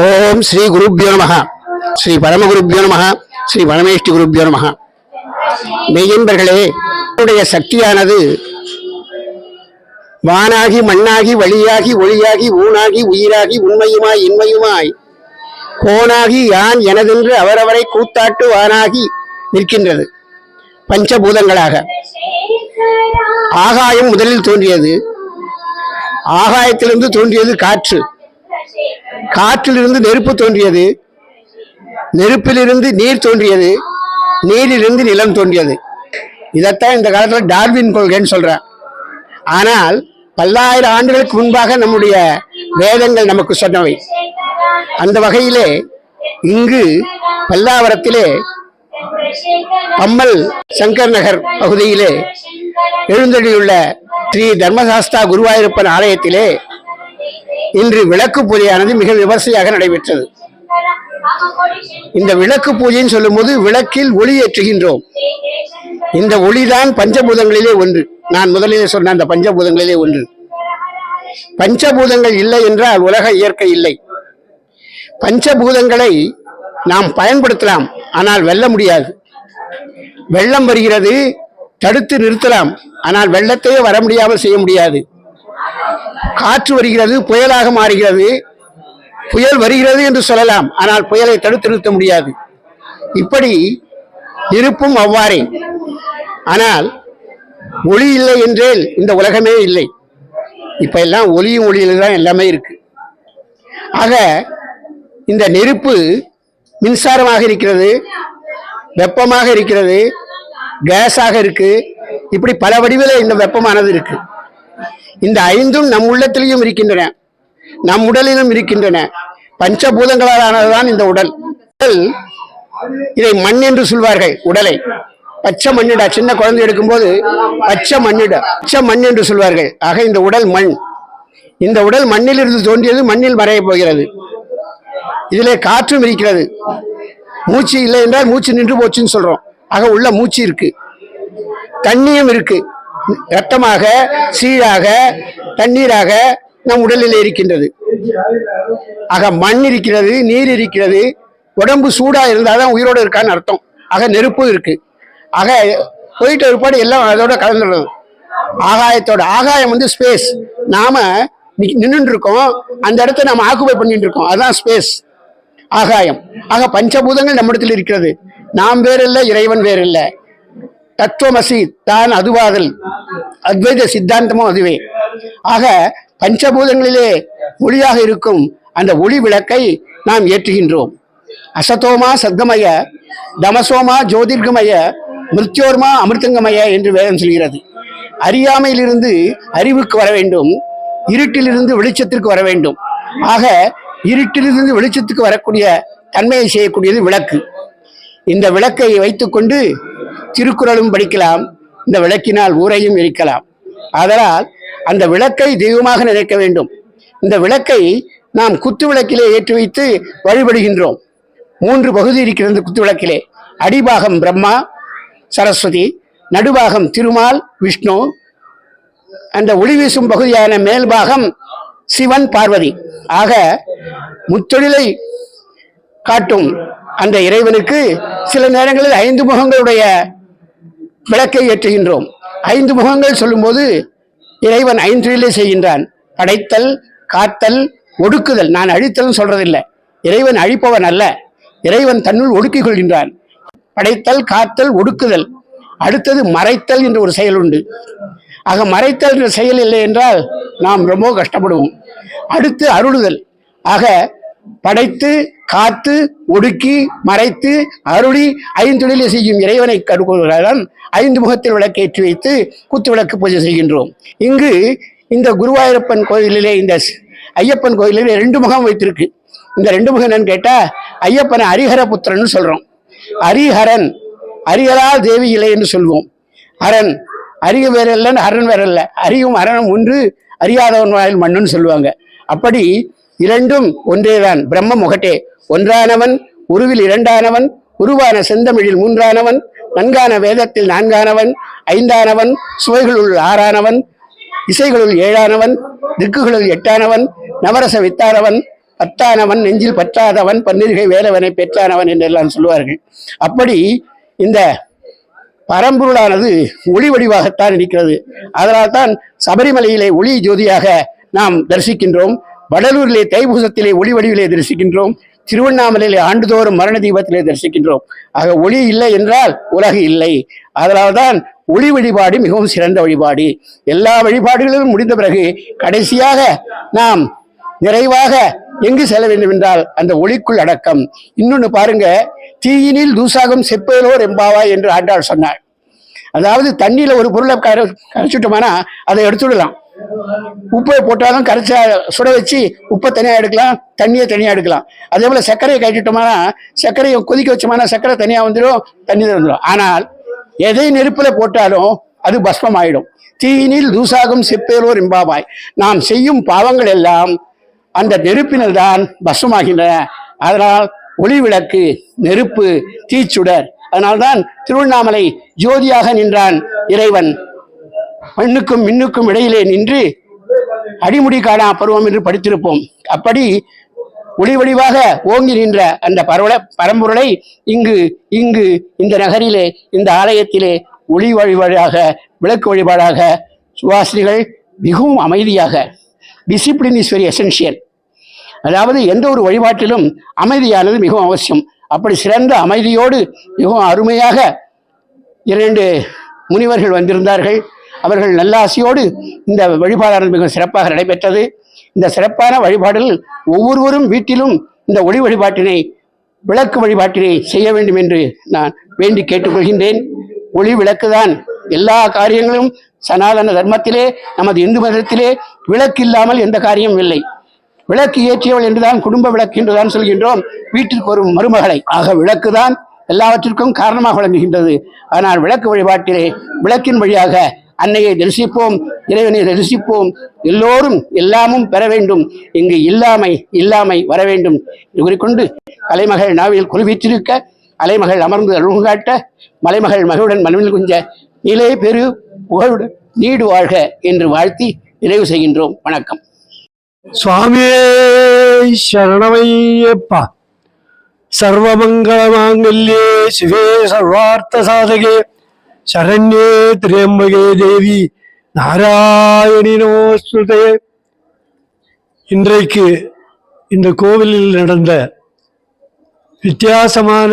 ஓம் ஸ்ரீ குருப்பியோ நமக ஸ்ரீ பரமகுருப்பியோ நமக ஸ்ரீ பரமேஷ்டி குருப்பியோ நமக மெய்யன்பர்களே உடைய சக்தியானது வானாகி மண்ணாகி வழியாகி ஒளியாகி ஊனாகி உயிராகி உண்மையுமாய் இன்மையுமாய் கோனாகி யான் எனதென்று அவரவரை கூத்தாட்டு வானாகி நிற்கின்றது. பஞ்சபூதங்களாக. ஆகாயம் முதலில் தோன்றியது. ஆகாயத்திலிருந்து தோன்றியது காற்று. காற்றிலிருந்து நெருப்பு தோன்றியது. நெருப்பிலிருந்து நீர் தோன்றியது. நீரிலிருந்து நிலம் தோன்றியது. இதைத்தான் இந்த காலத்தில் டார்வின் கொள்கைன்னு சொல்கிறேன் ஆனால் பல்லாயிரம் ஆண்டுகளுக்கு முன்பாக நம்முடைய வேதங்கள் நமக்கு சொன்னவை. அந்த வகையிலே இங்கு பல்லாவரத்திலே பம்மல் சங்கர் நகர் பகுதியிலே எழுந்தடியுள்ள ஸ்ரீ தர்மசாஸ்தா குருவாயூரப்பன் ஆலயத்திலே இன்று விளக்கு பூஜையானது மிக விமர்சையாக நடைபெற்றது. இந்த விளக்கு பூஜைன்னு சொல்லும்போது விளக்கில் ஒளி ஏற்றுகின்றோம். இந்த ஒளிதான் பஞ்சபூதங்களிலே ஒன்று. நான் முதலிலே சொன்ன அந்த பஞ்சபூதங்களிலே ஒன்று. பஞ்சபூதங்கள் இல்லை என்றால் உலக இயற்கை இல்லை. பஞ்சபூதங்களை நாம் பயன்படுத்தலாம் ஆனால் வெல்ல முடியாது. வெள்ளம் வருகிறது தடுத்து நிறுத்தலாம் ஆனால் வெள்ளத்தையே வர முடியாமல் செய்ய முடியாது. காற்று வருகிறது புயலாக மாறுகிறது. புயல் வருகிறது என்று சொல்லலாம் ஆனால் புயலை தடுத்து நிறுத்த முடியாது. இப்படி இருப்பும் அவ்வாறே. ஆனால் ஒளி இல்லை என்றேல் இந்த உலகமே இல்லை. இப்ப எல்லாம் ஒளியும் ஒளியில் தான் எல்லாமே இருக்கு. ஆக இந்த நெருப்பு மின்சாரமாக இருக்கிறது வெப்பமாக இருக்கிறது கேஸாக இருக்கு. இப்படி பல வடிவில் இந்த வெப்பமானது இருக்குது இந்த ஐந்தும் நம் உள்ளத்திலையும் இருக்கின்றன. நம் உடலிலும் இருக்கின்றன. பஞ்சபூதங்களால் ஆனதுதான் இந்த உடல். உடல் இதை மண் என்று சொல்வார்கள் உடலை. பச்சை மண்ணிட சின்ன குழந்தை எடுக்கும்போது பச்சை மண்ணிட பச்சை மண் என்று சொல்வார்கள். ஆக இந்த உடல் மண். இந்த உடல் மண்ணிலிருந்து தோன்றியது மண்ணில் மறைய போகிறது. இதிலே காற்றும் இருக்கிறது. மூச்சு இல்லை என்றால் மூச்சு நின்று போச்சுன்னு சொல்றோம். ஆக உள்ள மூச்சு இருக்கு. தண்ணியும் இருக்கு. ரத்தமாக சீழாக தண்ணீராக நம் உடலில் இருக்கின்றது. ஆக மண் இருக்கிறது நீர் இருக்கிறது உடம்பு சூடாக இருந்தால் தான் உயிரோட இருக்கான்னு அர்த்தம். ஆக நெருப்பும் இருக்கு. ஆக போயிட்டு ஒருபாடு எல்லாம் அதோட கலந்துடுறது. ஆகாயத்தோட ஆகாயம் வந்து ஸ்பேஸ் நாம நின்றுருக்கோம் அந்த இடத்த நம்ம ஆக்குபை பண்ணிட்டு இருக்கோம் அதுதான் ஸ்பேஸ் ஆகாயம். ஆக பஞ்சபூதங்கள் நம்மிடத்தில் இருக்கிறது. நாம் வேறில்லை இறைவன் வேறில்லை. தத்துவமசி தான் அதுவாதல் அத்வைத சித்தாந்தமும் அதுவே. ஆக பஞ்சபூதங்களிலே ஒளியாக இருக்கும் அந்த ஒளி விளக்கை நாம் ஏற்றுகின்றோம். அசதோமா சத்கமய தமசோமா ஜோதிர்கமய மிருத்யோர்மா அமிர்தங்கமய என்று வேதம் சொல்கிறது. அறியாமையிலிருந்து அறிவுக்கு வர வேண்டும். இருட்டிலிருந்து வெளிச்சத்திற்கு வர வேண்டும். ஆக இருட்டிலிருந்து வெளிச்சத்துக்கு வரக்கூடிய தன்மையை செய்யக்கூடியது விளக்கு. இந்த விளக்கை வைத்துக்கொண்டு திருக்குறளும் படிக்கலாம் இந்த விளக்கினால் ஊரையும் எரிக்கலாம். அதனால் அந்த விளக்கை தெய்வமாக நினைக்க வேண்டும். இந்த விளக்கை நாம் குத்து விளக்கிலே ஏற்றி வைத்து வழிபடுகின்றோம். மூன்று பகுதி இருக்கிறது குத்து விளக்கிலே. அடிபாகம் பிரம்மா சரஸ்வதி நடுபாகம் திருமால் விஷ்ணு அந்த ஒளி வீசும் பகுதியான மேல்பாகம் சிவன் பார்வதி. ஆக முத்தொழிலை காட்டும் அந்த இறைவனுக்கு சில நேரங்களில் ஐந்து முகங்களுடைய விளக்கை ஏற்றுகின்றோம். ஐந்து முகங்கள் சொல்லும்போது இறைவன் ஐந்திலே செய்கின்றான். படைத்தல் காத்தல் ஒடுக்குதல். நான் அழித்தல்னு சொல்றதில்லை. இறைவன் அழிப்பவன் அல்ல. இறைவன் தன்னுள் ஒடுக்கிக் கொள்கின்றான். படைத்தல் காத்தல் ஒடுக்குதல். அடுத்தது மறைத்தல் என்ற ஒரு செயல் உண்டு. ஆக மறைத்தல் என்ற செயல் இல்லை என்றால் நாம் ரொம்ப கஷ்டப்படுவோம். அடுத்து அருளுதல். ஆக படைத்து காத்து ஒடுக்கி மறைத்து அருளி ஐந்தொழிலை செய்யும் இறைவனை கருக்குகிறான் ஐந்து முகத்தில் விளக்கேற்றி வைத்து குத்து விளக்கு பூஜை செய்கின்றோம். இங்கு இந்த குருவாயூரப்பன் கோயிலிலே இந்த ஐயப்பன் கோயிலிலே ரெண்டு முகம் வைத்திருக்கு. இந்த ரெண்டு முகம் என்னன்னு கேட்டால் ஐயப்பனை ஹரிஹர புத்திரன்னு சொல்றோம். ஹரிஹரன் அரியலால் தேவி இல்லை என்று சொல்வோம். அரண் அரிய வேற இல்லைன்னு அரண் வேற இல்லை அரியும் அரணும் ஒன்று அறியாதவன் வாயில் மண்ணுன்னு சொல்லுவாங்க. அப்படி இரண்டும் ஒன்றேதான். பிரம்ம முகட்டே ஒன்றானவன் உருவில் இரண்டானவன் உருவான செந்தமிழில் மூன்றானவன் நன்கான வேதத்தில் நான்கானவன் ஐந்தானவன் சுவைகளுள் ஆறானவன் இசைகளுள் ஏழானவன் திக்குகளுள் எட்டானவன் நவரச வித்தானவன் பத்தானவன் நெஞ்சில் பற்றாதவன் பன்னிருகை வேலவனை பெற்றானவன் என்றெல்லாம் சொல்லுவார்கள். அப்படி இந்த பரம்பொருளானது ஒளி வடிவாகத்தான் இருக்கிறது. அதனால்தான் சபரிமலையிலே ஒளி ஜோதியாக நாம் தரிசிக்கின்றோம். வடலூரிலே தைபூசத்திலே ஒளி வடிவிலே தரிசிக்கின்றோம். திருவண்ணாமலையிலே ஆண்டுதோறும் மரண தீபத்திலே தரிசிக்கின்றோம். ஆக ஒளி இல்லை என்றால் உலகு இல்லை. அதனால்தான் ஒளி வழிபாடு மிகவும் சிறந்த வழிபாடு. எல்லா வழிபாடுகளிலும் முடிந்த பிறகு கடைசியாக நாம் நிறைவாக எங்கு செல்ல வேண்டும் என்றால் அந்த ஒளிக்குள் அடக்கம். இன்னொன்னு பாருங்க தீயினில் தூசாகம் செப்பேலோர் எம்பாவா என்று ஆண்டாள் சொன்னார் அதாவது தண்ணியில ஒரு பொருளை கரை அதை எடுத்துடலாம். உப்பை போட்டாலும் கரைச்சா சுட வச்சு உப்பை தனியாக எடுக்கலாம் தண்ணியை தனியாக எடுக்கலாம். அதே போல் சர்க்கரையை கட்டிட்டோம்னா சர்க்கரையை கொதிக்க வச்சோம்னா சர்க்கரை தனியாக வந்துடும் தண்ணி வந்துடும் ஆனால் எதை நெருப்பில் போட்டாலும் அது பஸ்மம் ஆயிடும் தீயினில் தூசாகும் செப்பேலோர் இம்பாபாய் நாம் செய்யும் பாவங்கள் எல்லாம் அந்த நெருப்பினில் தான் பஸ்மமாகின்றன. அதனால் ஒளி விளக்கு நெருப்பு தீச்சுடர். அதனால்தான் திருவண்ணாமலை ஜோதியாக நின்றான் இறைவன். மண்ணுக்கும் மின்னுக்கும் இடையிலே நின்று அடிமுடி காணா பருவம் என்று படித்திருப்போம். அப்படி ஒளி வடிவாக ஓங்கி நின்ற அந்த பரவல பரம்பொருளை இங்கு இங்கு இந்த நகரிலே இந்த ஆலயத்திலே ஒளி வழிபாடாக விளக்கு வழிபாடாக சுவாசினிகள் மிகவும் அமைதியாக டிசிப்ளின் இஸ் வெரி எசென்ஷியல் அதாவது எந்த ஒரு வழிபாட்டிலும் அமைதியானது மிகவும் அவசியம். அப்படி சிறந்த அமைதியோடு மிகவும் அருமையாக இரண்டு முனிவர்கள் வந்திருந்தார்கள். அவர்கள் நல்லாசியோடு இந்த வழிபாடானது மிக சிறப்பாக நடைபெற்றது. இந்த சிறப்பான வழிபாடுகள் ஒவ்வொருவரும் வீட்டிலும் இந்த ஒளி வழிபாட்டினை விளக்கு வழிபாட்டினை செய்ய வேண்டும் என்று நான் வேண்டி கேட்டுக்கொள்கின்றேன். ஒளி விளக்குதான் எல்லா காரியங்களும் சனாதன தர்மத்திலே நமது இந்து மதத்திலே விளக்கு இல்லாமல் எந்த காரியமும் இல்லை. விளக்கு ஏற்றியவள் என்றுதான் குடும்ப விளக்கு என்றுதான் சொல்கின்றோம். வீட்டிற்கு ஒரு மருமகளை. ஆக விளக்குதான் எல்லாவற்றிற்கும் காரணமாக விளங்குகின்றது. ஆனால் விளக்கு வழிபாட்டிலே விளக்கின் வழியாக அன்னையை தரிசிப்போம் இறைவனை தரிசிப்போம். எல்லோரும் எல்லாமும் பெற வேண்டும். இங்கு இல்லாமை இல்லாமை வர வேண்டும். என்று கூறிக்கொண்டு கலைமகள் நாவில் குழுவிற்றிருக்க அலைமகள் அமர்ந்து அருள் காட்ட மலைமகள் மகளுடன் மனவில் குஞ்ச நிலை பெரு புகழுடன் நீடு வாழ்க என்று வாழ்த்தி நிறைவு செய்கின்றோம். வணக்கம். சுவாமியே சரணமையப்பா. சர்வமங்களமாங்கல்யே சிவே சர்வார்த்த சாதகே. சரண்யே திரியம்பகே தேவி நாராயணி இன்றைக்கு இந்த கோவிலில் நடந்த வித்தியாசமான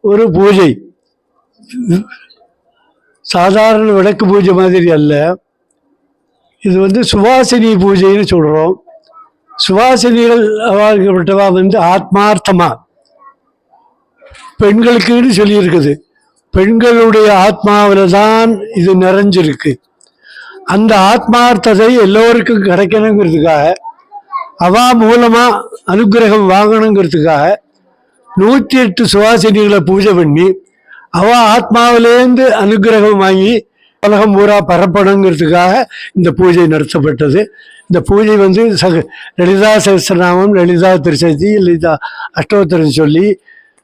ஒரு பூஜை சாதாரண விளக்கு பூஜை மாதிரி அல்ல. இது வந்து சுவாசினி பூஜைன்னு சொல்கிறோம் சுவாசினிகள் அவர்கள்ட்டவா வந்து ஆத்மார்த்தமாக பெண்களுக்குன்னு சொல்லியிருக்குது. பெண்களுடைய ஆத்மாவில் தான் இது நிறைஞ்சிருக்கு. அந்த ஆத்மார்த்தத்தை எல்லோருக்கும் கிடைக்கணுங்கிறதுக்காக அவா மூலமாக அனுக்கிரகம் வாங்கணுங்கிறதுக்காக நூற்றி எட்டு சுவாசினிகளை பூஜை பண்ணி அவா ஆத்மாவிலேருந்து அனுக்கிரகம் வாங்கி உலகம் பூரா பரப்பணுங்கிறதுக்காக இந்த பூஜை நடத்தப்பட்டது. இந்த பூஜை வந்து சக லலிதா சகஸ்ரநாமம் லலிதா திருசதி லலிதா அஷ்டோத்தரம் சொல்லி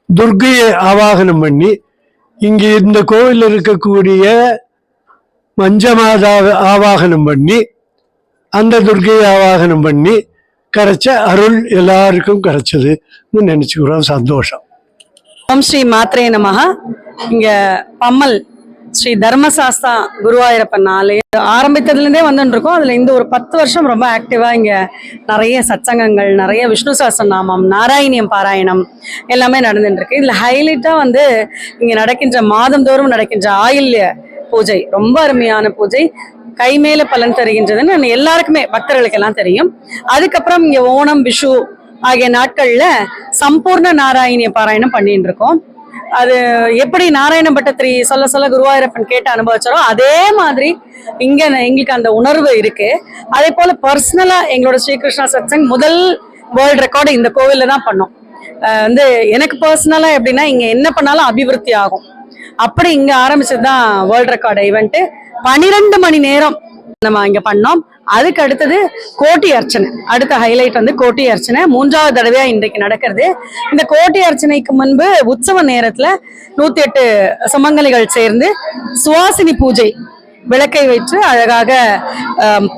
துர்க்கையை ஆவாகனம் பண்ணி இங்கே இந்த கோவில் இருக்கக்கூடிய மஞ்சமாதா ஆவாகனம் பண்ணி அந்த துர்க்கையை ஆவாகனம் பண்ணி கரைச்ச அருள் எல்லாருக்கும் கிடைச்சதுன்னு நினச்சிக்கிறோம் சந்தோஷம். ஓம் ஸ்ரீ மாத்ரே நமகா இங்கே பம்மல் ஸ்ரீ தர்மசாஸ்தா குருவாயூரப்பன் ஆலயம் ஆரம்பித்ததுலேருந்தே வந்துட்டு இருக்கோம் அதில் இந்த ஒரு பத்து வருஷம் ரொம்ப ஆக்டிவாக இங்கே நிறைய சச்சங்கங்கள் நிறைய விஷ்ணு நாமம் நாராயணியம் பாராயணம் எல்லாமே நடந்துட்டுருக்கு இதில் ஹைலைட்டாக வந்து இங்கே நடக்கின்ற மாதந்தோறும் நடக்கின்ற ஆயில்ய பூஜை ரொம்ப அருமையான பூஜை. கைமேல பலன் தருகின்றதுன்னு எல்லாருக்குமே பக்தர்களுக்கு எல்லாம் தெரியும். அதுக்கப்புறம் இங்கே ஓணம் விஷு ஆகிய நாட்களில் சம்பூர்ண நாராயணிய பாராயணம் பண்ணிட்டு இருக்கோம் அது எப்படி நாராயண பட்டத்திரி சொல்ல சொல்ல குருவாயூரப்பன் கேட்டு அனுபவிச்சாரோ அதே மாதிரி இங்க எங்களுக்கு அந்த உணர்வு இருக்கு. அதே போல பர்சனலா எங்களோட ஸ்ரீகிருஷ்ணா சத்சங் முதல் வேர்ல்ட் ரெக்கார்டு இந்த கோவில்ல தான் பண்ணோம். வந்து எனக்கு பர்சனலா எப்படின்னா இங்க என்ன பண்ணாலும் அபிவிருத்தி ஆகும். அப்படி இங்க ஆரம்பிச்சது தான் வேர்ல்ட் ரெக்கார்டு ஈவெண்ட்டு பனிரெண்டு மணி நேரம் நம்ம இங்க பண்ணோம். அதுக்கு அடுத்தது கோட்டி அர்ச்சனை. அடுத்த ஹைலைட் வந்து கோட்டி அர்ச்சனை. மூன்றாவது தடவையா இன்றைக்கு நடக்கிறது. இந்த கோட்டி அர்ச்சனைக்கு முன்பு உற்சவ நேரத்துல நூத்தி எட்டு சுமங்கலிகள் சேர்ந்து சுவாசினி பூஜை விளக்கை வைத்து அழகாக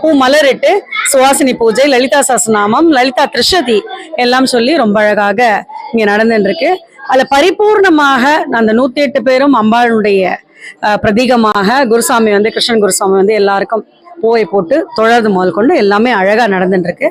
பூ மலரிட்டு சுவாசினி பூஜை லலிதா சசநாமம் லலிதா திருஷதி எல்லாம் சொல்லி ரொம்ப அழகாக இங்க நடந்துட்டு இருக்கு அதுல பரிபூர்ணமாக அந்த நூத்தி எட்டு பேரும் அம்பாளுடைய பிரதீகமாக குருசாமி வந்து கிருஷ்ணன் குருசாமி வந்து எல்லாருக்கும் பூவை போட்டு தொழறது முதல் கொண்டு. எல்லாமே அழகாக நடந்துட்டு இருக்கு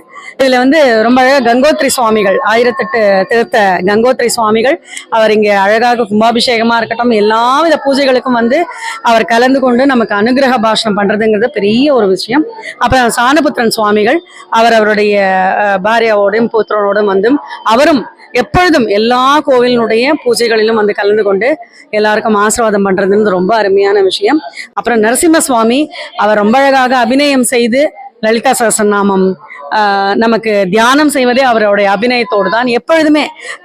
வந்து ரொம்ப அழகாக கங்கோத்ரி சுவாமிகள் ஆயிரத்தெட்டு தீர்த்த கங்கோத்ரி சுவாமிகள் அவர் இங்கே அழகாக கும்பாபிஷேகமாக இருக்கட்டும் எல்லா வித பூஜைகளுக்கும் வந்து அவர் கலந்து கொண்டு நமக்கு அனுகிரக பாஷணம் பண்ணுறதுங்கிறது பெரிய ஒரு விஷயம். அப்புறம் சாணபுத்திரன் சுவாமிகள் அவர் அவருடைய அஹ், பாரியாவோடும் புத்திரனோடும் வந்தும் அவரும் எப்பொழுதும் எல்லா கோவிலினுடைய பூஜைகளிலும் வந்து கலந்து கொண்டு எல்லாருக்கும் ஆசீர்வாதம் பண்றதுன்னு ரொம்ப அருமையான விஷயம். அப்புறம் நரசிம்ம சுவாமி அவர் ரொம்ப அழகாக அபிநயம் செய்து லலிதா சகசநாமம் நமக்கு தியானம் செய்வதே அவருடைய அபிநயத்தோடு தான். எப்பொழுதுமே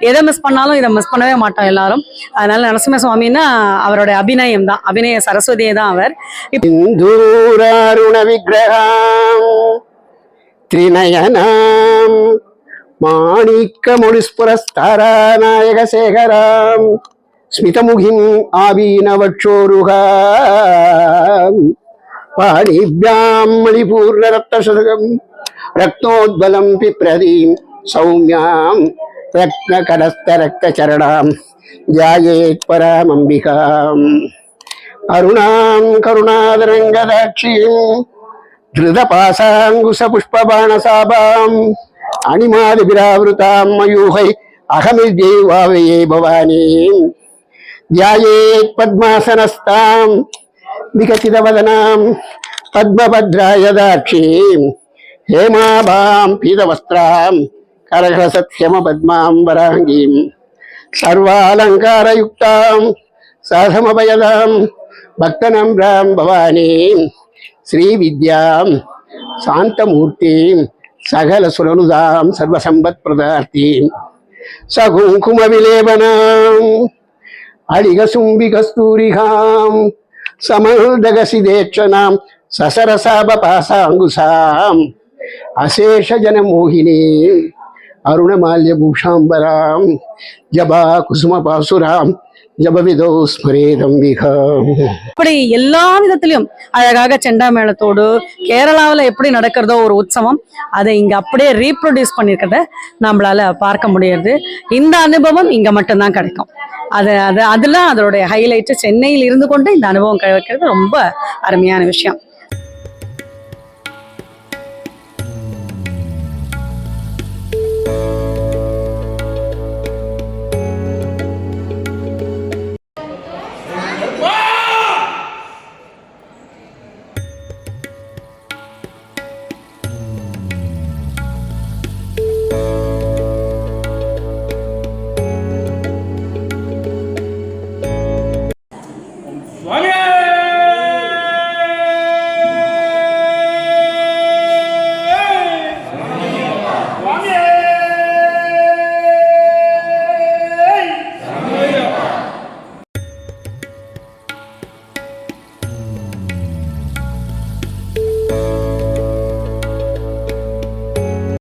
எதை மிஸ் பண்ணாலும் இதை மிஸ் பண்ணவே மாட்டோம் எல்லாரும். அதனால நரசிம்ம சுவாமின்னா அவருடைய அபிநயம் தான் அபிநய சரஸ்வதியே தான் அவர். சிந்தூராருண விக்கிரகாம் மாணிக்க மொழிஸ்புரஸ்தரநாயக சேகராம் ஸ்மிதமுகின் ஆவீனவற்றோருக பாணிபியாம் மணிபூர்ண ரத்தசதகம் ரத்னோத்பலம் பிப்ரதீம் சௌமியாம் ரத்ன கடஸ்த ரத்த சரணாம் தியாயேத் பராமம்பிகாம். அருணாம் கருணாதரங்கதாட்சியும் திருத பாசாங்குச புஷ்பபாணசாபாம் అణిమాదిభిరావృతాం మయూహై భవానీ. ధ్యాయే పద్మాసనస్తాం వికసితవదనాం పద్మభద్రాయ దాక్షీ. హేమాభాం పీతవస్త్రాం కరఘసత్యమ పద్మాం వరాంగీం సర్వాలంకారయుక్తాం సాధమభయదాం భక్తనమ్రాం భవానీ. శ్రీవిద్యాం శాంతమూర్తిం సకల సురనుదాం సర్వసంపత్ ప్రదార్థి సకుంకుమ విలేపనాం అడిగ శుంభి కస్తూరిహాం సమర్దగసిదేక్షనాం ససరసాపపాసాంగుసాం అశేష జనమోహిని అరుణమాల్యభూషాంబరాం జబా కుసుమ పాసురాం ஜபவிதோ ஸ்மரேதம்பிகாம் இப்படி எல்லா விதத்திலையும் அழகாக செண்டா மேளத்தோடு கேரளாவில் எப்படி நடக்கிறதோ ஒரு உற்சவம் அதை இங்க அப்படியே ரீப்ரொடியூஸ் பண்ணியிருக்கிறத நம்மளால பார்க்க முடியுது. இந்த அனுபவம் இங்க மட்டும்தான் கிடைக்கும். அது அது அதெல்லாம் அதோடைய ஹைலைட்டு சென்னையில் இருந்து கொண்டு இந்த அனுபவம் கிடைக்கிறது ரொம்ப அருமையான விஷயம்.